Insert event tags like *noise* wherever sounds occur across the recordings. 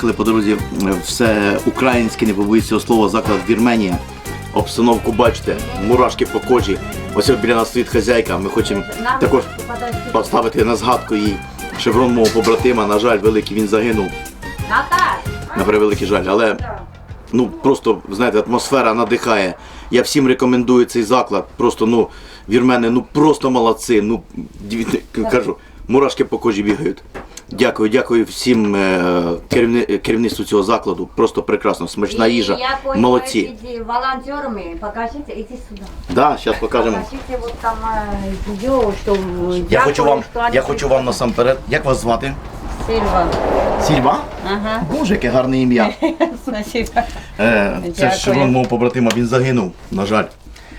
Приїхали по дорозі е, все українське, не побоюсь цього слова, заклад Вірменія. Обстановку бачите, мурашки по кожі. Ось біля нас стоїть хазяйка. Ми хочемо також поставити на згадку їй шеврон мого побратима. На жаль, великий він загинув. На превеликий жаль. Але ну просто знаєте, атмосфера надихає. Я всім рекомендую цей заклад. Просто ну вірмени, ну просто молодці. Ну кажу, мурашки по кожі бігають. Дякую, дякую всім е, керівни, керівництву цього закладу. Просто прекрасно, смачна їжа. Я Молодці. волонтерами, покажите, иди сюда. Да, зараз покажемо. Покажите вот там э, видео, что... Я хочу вам, они я хочу вам насамперед. Як вас звати? Сильва. Сільва? Ага, Боже, яке гарне ім'я. *laughs* Е, це Дякую. ж мого побратима, він загинув, на жаль.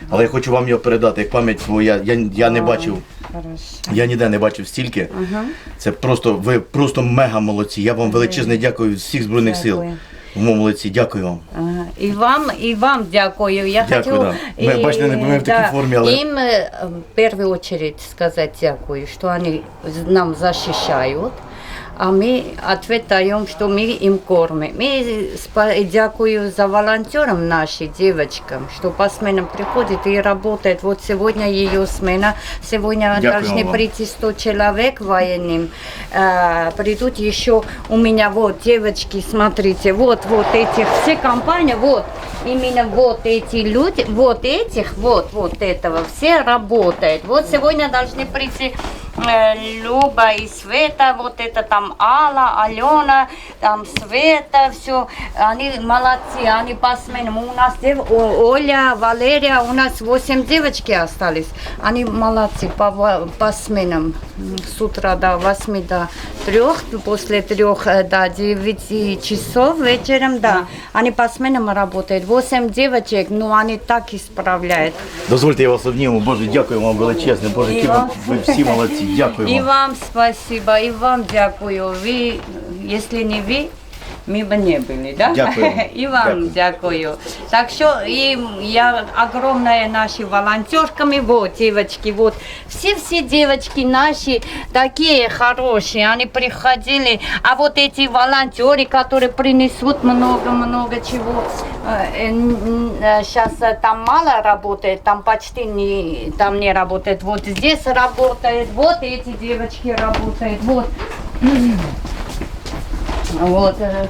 Але я хочу вам його передати, як пам'ять, бо я, я, я не бачив. Хорошо. Я ніде не бачив стільки. Ага. Це просто ви просто мега молодці. Я вам величезне дякую всіх збройних сил. Дякую. Молодці, дякую вам. Ага. І вам, і вам дякую. Я Дякую, хочу, да. Ми, бачите, не були в такій формі, але- Им э, в першу очередь сказати дякую, що вони нам защищают. А мы ответ даем, что мы им кормим. Мы дякую за волонтерам нашим девочкам, что по сменам приходят и работают. Вот сегодня ее смена. Должны вам. прийти 100 человек военным. Э, придут еще у меня вот девочки, смотрите, вот вот этих все компании, вот именно вот эти люди, вот этих, вот вот этого все работают. Вот сегодня должны прийти Люба и Света, вот это там Алла, Алена, там Света, все, они молодцы, они по сменам. У нас дев- Оля, Валерия, у нас 8 девочки остались. Они молодцы по, по сменам М, С утра до 8 до 3, после 3 до 9 часов вечером, да. Они по сменам работают. 8 девочек, ну они так исправляют. Дозвольте, я вас обніму. Боже, дякую вам величезне. Боже, які ви, ви всі молодці. Дякую И вам. вам спасибо, и вам дякую. Вы, если не вы, мы бы не были, да? Дякую. *laughs* И вам Дякую. дякую. Так что и я огромная наши волонтерками, вот девочки, вот все-все девочки наши такие хорошие, они приходили, а вот эти волонтеры, которые принесут много-много чего, сейчас там мало работает, там почти не, там не работает, вот здесь работает, вот эти девочки работают, вот. Вот, э,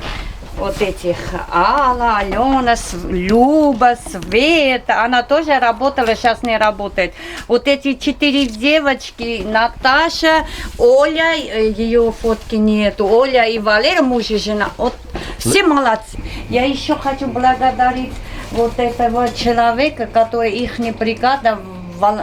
вот этих Алла, Алена, Люба, Света, она тоже работала, сейчас не работает. Вот эти четыре девочки, Наташа, Оля, э, ее фотки нету, Оля и Валера, муж и жена, вот все молодцы. Я еще хочу благодарить вот этого человека, который их не бригада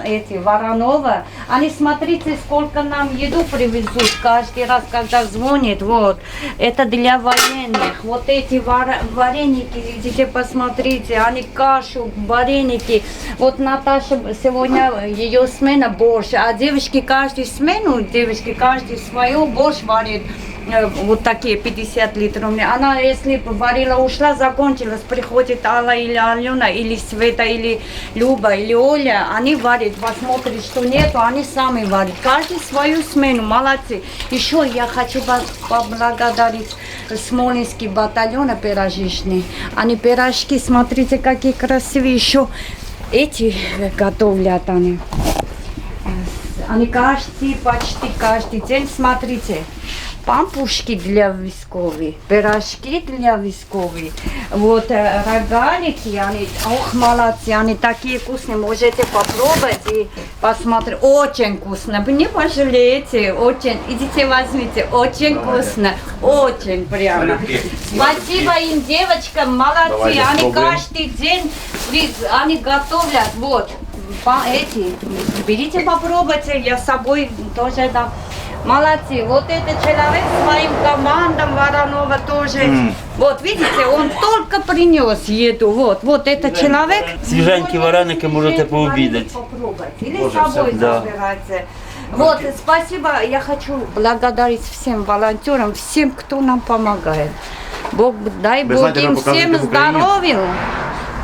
эти Воронова, они смотрите, сколько нам еду привезут каждый раз, когда звонит, вот, это для военных, вот эти вар- вареники, идите посмотрите, они кашу, вареники, вот Наташа сегодня ее смена борщ, а девочки каждую смену, девочки каждый свою борщ варит, вот такие 50 литров. Она, если варила, ушла, закончилась, приходит Алла или Алена, или Света, или Люба, или Оля, они варят, посмотрят, что нету, они сами варят. Каждый свою смену, молодцы. Еще я хочу поблагодарить Смоленский батальон пирожечный. Они пирожки, смотрите, какие красивые. Еще эти готовят они. Они каждый, почти каждый день, смотрите, пампушки для висковых, пирожки для висковых, вот рогалики, они, ох, молодцы, они такие вкусные, можете попробовать и посмотреть, очень вкусно, вы не пожалеете, очень, идите возьмите, очень вкусно, очень прямо. Спасибо им, девочкам, молодцы, Давайте они каждый день, они готовят, вот, по- эти, берите, попробуйте, я с собой тоже дам. Молодцы, вот этот человек своим командам Воронова тоже. Вот видите, он только принес еду. Вот, вот этот человек. Свеженькие вареники можете Свеженькие пообедать. вареники попробовать. Или Боже, с собой всё, да. забирайте. Вот, спасибо. Я хочу благодарить всем волонтерам, всем, кто нам помогает. Бог, дай Вы Бог знаете, им вы показываете всем в Украине. здоровья,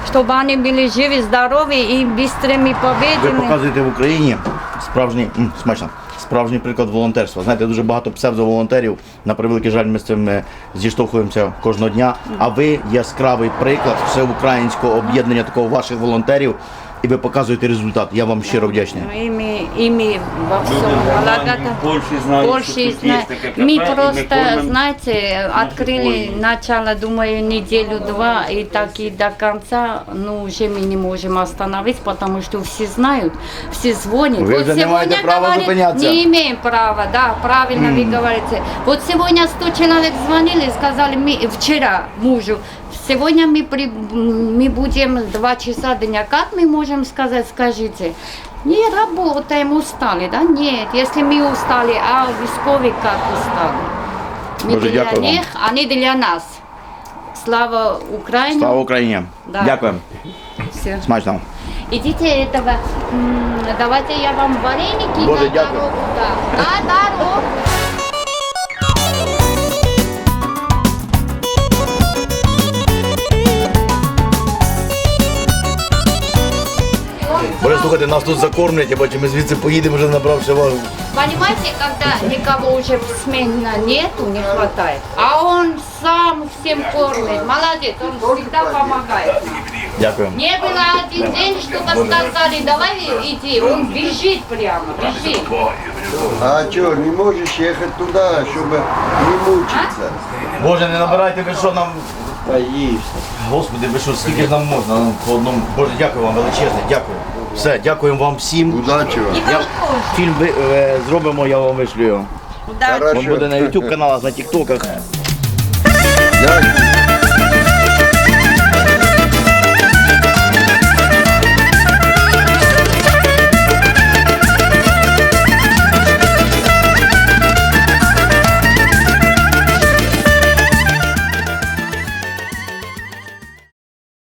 чтобы они были живы, здоровы и быстрыми Ви победами. показуєте в Україні справжній м, смачно. справжній приклад волонтерства. Знаєте, дуже багато псевдоволонтерів. На превеликий жаль, ми з цим е, зіштовхуємося кожного дня. А ви яскравий приклад всеукраїнського об'єднання такого ваших волонтерів, і ви показуєте результат. Я вам щиро вдячний. Ну, Ими, ими во всем благодарны. Больше знают, Больше что тут зна- кафе, и мы просто, кормим знаете, открыли футбольную. начало, думаю, неделю-два, и так и до конца, ну, уже мы не можем остановить, потому что все знают, все звонят. Вы уже не имеете права говорит, зупиняться. не имеем права, да, правильно вы говорите. Вот сегодня 100 человек звонили, сказали, мы, вчера мужу, сегодня мы, при, мы будем два часа дня, как мы можем сказать, скажите, не работаем, устали, да? Нет, если мы устали, а військові как устали? Мы Боже, для дякую вам. них, они для нас. Слава Украине. Слава Україні! Да. Дякуємо. Все. Смачно. Идите этого, м, давайте я вам вареники Боже, на дякую. дорогу дам. На дорогу. слухайте, нас тут закормлять, я бачу, ми звідси поїдемо вже набравши вагу. Понимаете, когда никого уже сменно нету, не хватает, а он сам всем кормит, молодец, он всегда помогает нам. Дякую. Не было один день, чтобы сказали, давай иди, он бежит прямо, бежит. А что, не можешь ехать туда, чтобы не мучиться? Боже, не набирайте ви що нам. Боишься. Господи, ви що, скільки ж нам можна нам по одному. Боже, дякую вам величезне, дякую. Все, дякуємо вам всім. Удачи вам. Я фільм ви, е, зробимо, я вам вишлю його. Удачи. Хорошо. Він буде на YouTube каналах, на TikTokах. Дякую.